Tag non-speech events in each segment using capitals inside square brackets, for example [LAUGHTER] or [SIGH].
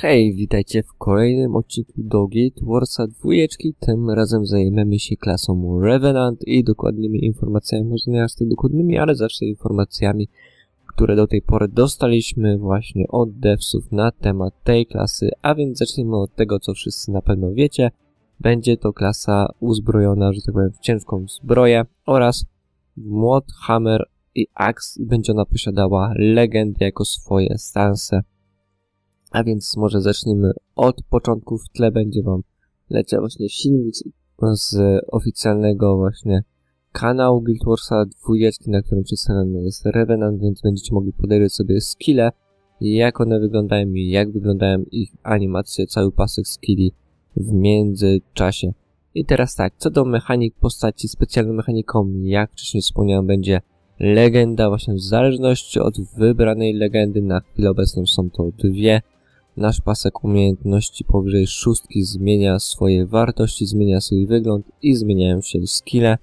Hej, witajcie w kolejnym odcinku do Guild Warsa dwójeczki. Tym razem zajmiemy się klasą Revenant i dokładnymi informacjami, może nie aż tak dokładnymi, ale zawsze informacjami, które do tej pory dostaliśmy właśnie od devsów na temat tej klasy, a więc zacznijmy od tego, co wszyscy na pewno wiecie. Będzie to klasa uzbrojona, że tak powiem, w ciężką zbroję oraz młot, hammer i axe będzie ona posiadała legendy jako swoje stanse. A więc może zacznijmy od początku. W tle będzie wam leciał właśnie filmik z oficjalnego właśnie kanału Guild Warsa dwójeczki, na którym przedstawiony jest Revenant, więc będziecie mogli podejrzeć sobie skille, jak one wyglądają i jak wyglądają ich animacje, cały pasek skilli w międzyczasie. I teraz tak, co do mechanik postaci, specjalną mechaniką, jak wcześniej wspomniałem, będzie legenda, właśnie w zależności od wybranej legendy, na chwilę obecną są to dwie, Nasz pasek umiejętności powyżej szóstki zmienia swoje wartości, zmienia swój wygląd i zmieniają się skille.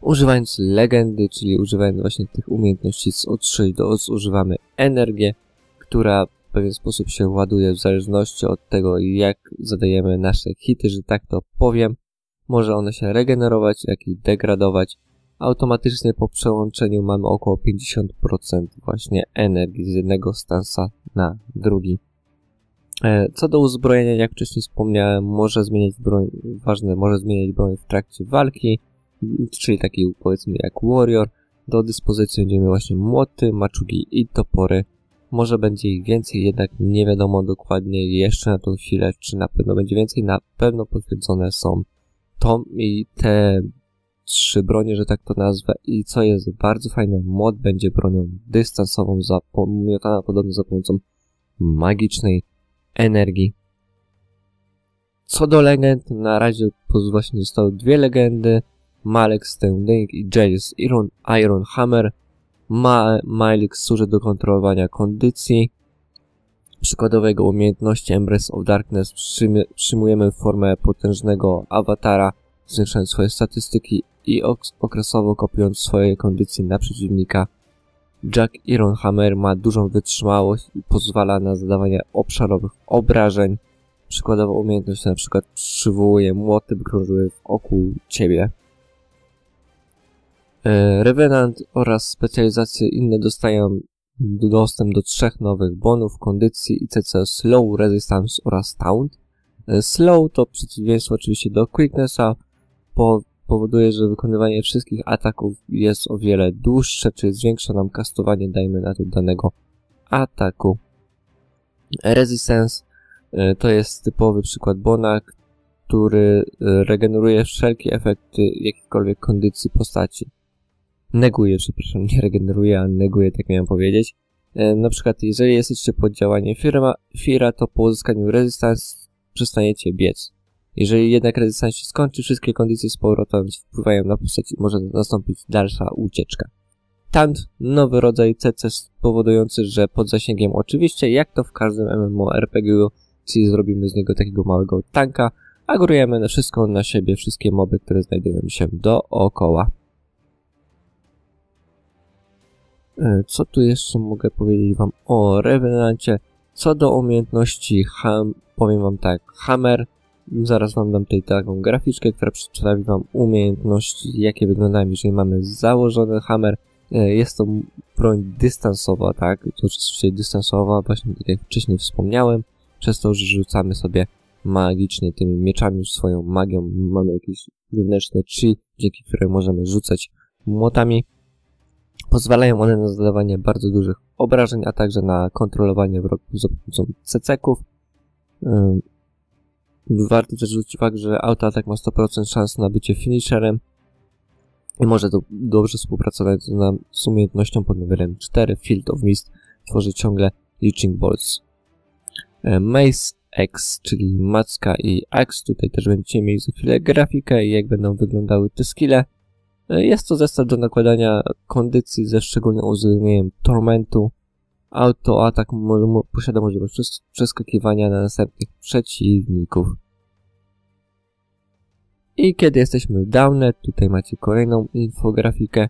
Używając legendy, czyli używając właśnie tych umiejętności z od 6 do os, używamy energię, która w pewien sposób się ładuje w zależności od tego, jak zadajemy nasze hity, że tak to powiem. Może one się regenerować, jak i degradować. Automatycznie po przełączeniu mamy około 50% właśnie energii z jednego stansa na drugi. E, co do uzbrojenia, jak wcześniej wspomniałem, może zmieniać broń, ważne, może zmieniać broń w trakcie walki, czyli taki powiedzmy jak warrior. Do dyspozycji będziemy właśnie młoty, maczugi i topory. Może będzie ich więcej, jednak nie wiadomo dokładnie jeszcze na tą chwilę, czy na pewno będzie więcej. Na pewno potwierdzone są to i te trzy bronie, że tak to nazwę. I co jest bardzo fajne, mod będzie bronią dystansową, miotana podobno za pomocą magicznej energii. Co do legend, na razie właśnie zostały dwie legendy. Malek Standing i Jace Iron, Iron Hammer. Ma, służy do kontrolowania kondycji. Przykładowego umiejętności Embrace of Darkness przyjmujemy formę potężnego awatara, zwiększając swoje statystyki i okresowo kopiując swoje kondycje na przeciwnika. Jack Ironhammer ma dużą wytrzymałość i pozwala na zadawanie obszarowych obrażeń. Przykładowo umiejętność na przykład przywołuje młoty, krążyły wokół ciebie. E, Revenant oraz specjalizacje inne dostają dostęp do trzech nowych bonów kondycji ICC Slow, Resistance oraz Taunt. E, slow to przeciwieństwo oczywiście do Quicknessa, po powoduje, że wykonywanie wszystkich ataków jest o wiele dłuższe, czyli zwiększa nam kastowanie, dajmy na to, danego ataku. Resistance e, to jest typowy przykład Bona, który e, regeneruje wszelkie efekty jakiejkolwiek kondycji postaci. Neguje, przepraszam, [LAUGHS] nie regeneruje, a neguje, tak miałem powiedzieć. E, na przykład, jeżeli jesteście pod działaniem Fira, to po uzyskaniu Resistance przestaniecie biec. Jeżeli jednak rezystans się skończy, wszystkie kondycje z powrotem wpływają na postać i może nastąpić dalsza ucieczka. Tant, nowy rodzaj CC powodujący, że pod zasięgiem oczywiście, jak to w każdym MMORPG, czyli zrobimy z niego takiego małego tanka, agorujemy na wszystko na siebie, wszystkie moby, które znajdują się dookoła. E, co tu jeszcze mogę powiedzieć wam o Revenancie? Co do umiejętności ham, powiem wam tak, Hammer Zaraz wam dam tutaj taką graficzkę, która przedstawi wam umiejętności, jakie wyglądają, jeżeli mamy założony hammer. E, jest to broń dystansowa, tak? To oczywiście dystansowa, właśnie tak jak wcześniej wspomniałem, przez to, że rzucamy sobie magicznie tymi mieczami, swoją magią, mamy jakieś wewnętrzne chi, dzięki którym możemy rzucać młotami. Pozwalają one na zadawanie bardzo dużych obrażeń, a także na kontrolowanie wrogów za pomocą ceceków. Warto też zwrócić uwagę, że autoatak ma 100% szans na bycie finisherem i może to dobrze współpracować z, z umiejętnością pod numerem 4. Field of Mist tworzy ciągle Leeching Balls. E, Mace X, czyli macka i axe. Tutaj też będziecie mieli za chwilę grafikę i jak będą wyglądały te skille. E, jest to zestaw do nakładania kondycji ze szczególnym uwzględnieniem tormentu, Autoatak posiada możliwość przeskakiwania na następnych przeciwników. I kiedy jesteśmy w Downet, tutaj macie kolejną infografikę.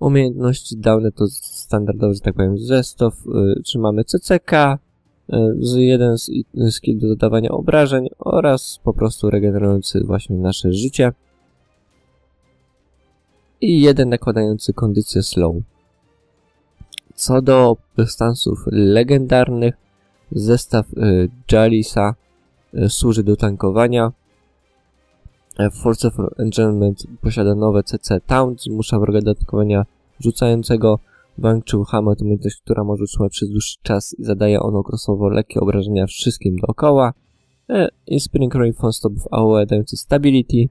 Umiejętności Downet to standardowy, że tak powiem, zestaw. Yy, trzymamy CCK, z jeden z skill do dodawania obrażeń oraz po prostu regenerujący właśnie nasze życie i jeden nakładający kondycję slow. Co do stansów legendarnych, zestaw y, Jalisa y, służy do tankowania. E, Force of Enchantment posiada nowe CC Taunt, zmusza wroga do atakowania rzucającego Bank czy Hammer to umiejętność, która może utrzymać przez dłuższy czas i zadaje on okresowo lekkie obrażenia wszystkim dookoła. E, Inspiring Ray Fon Stop w AOE dający Stability.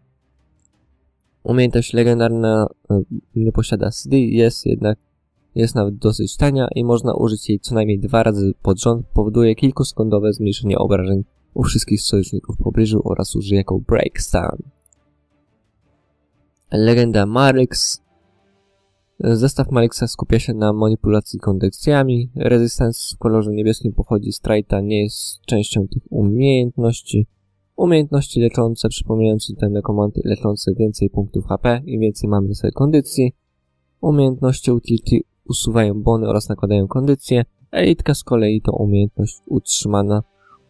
Umiejętność legendarna e, nie posiada SD, jest jednak jest nawet dosyć tania i można użyć jej co najmniej dwa razy pod rząd. Powoduje kilkusekundowe zmniejszenie obrażeń u wszystkich sojuszników w pobliżu oraz użyje jako Break Stun. Legenda Marix Zestaw Malixa skupia się na manipulacji kondekcjami. Resistance w kolorze niebieskim pochodzi z Trajta, nie jest częścią tych umiejętności. Umiejętności leczące, przypominające te nekomanty leczące więcej punktów HP i więcej mamy do swojej kondycji. Umiejętności utility usuwają bony oraz nakładają kondycję. Elitka z kolei to umiejętność utrzymana.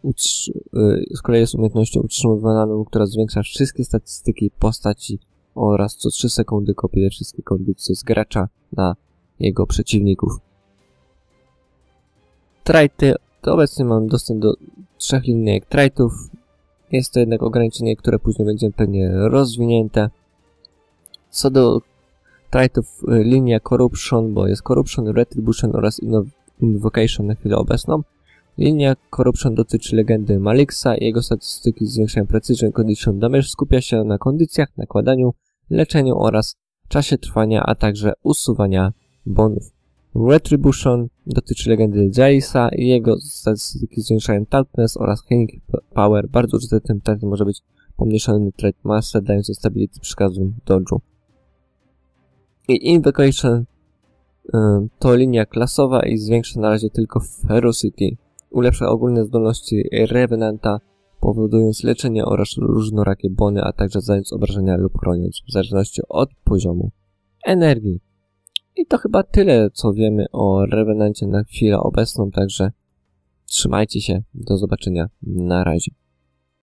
Yy, z kolei jest umiejętnością utrzymywaną, która zwiększa wszystkie statystyki postaci oraz co 3 sekundy kopiuje wszystkie kondycje z gracza na jego przeciwników. Trajty to obecnie mam dostęp do trzech linijek trajtów. Jest to jednak ograniczenie, które później będzie pewnie rozwinięte. Co do trajtów, y, linia Corruption, bo jest Corruption, Retribution oraz Invocation na chwilę obecną. Linia Corruption dotyczy legendy Malixa i jego statystyki zwiększają Precision Condition Damage, skupia się na kondycjach, nakładaniu, leczeniu oraz czasie trwania, a także usuwania bonów. Retribution dotyczy legendy Jalisa i jego statystyki zwiększają Toughness oraz Healing Power. Bardzo użytecznym tratem może być pomniejszony Trade Master, dający stability przy każdym dodżu. I Invocation y, to linia klasowa i zwiększa na razie tylko Ferocity. Ulepsza ogólne zdolności Revenanta, powodując leczenie oraz różnorakie bony, a także zając obrażenia lub chroniąc, w zależności od poziomu energii. I to chyba tyle, co wiemy o Revenancie na chwilę obecną, także trzymajcie się, do zobaczenia, na razie.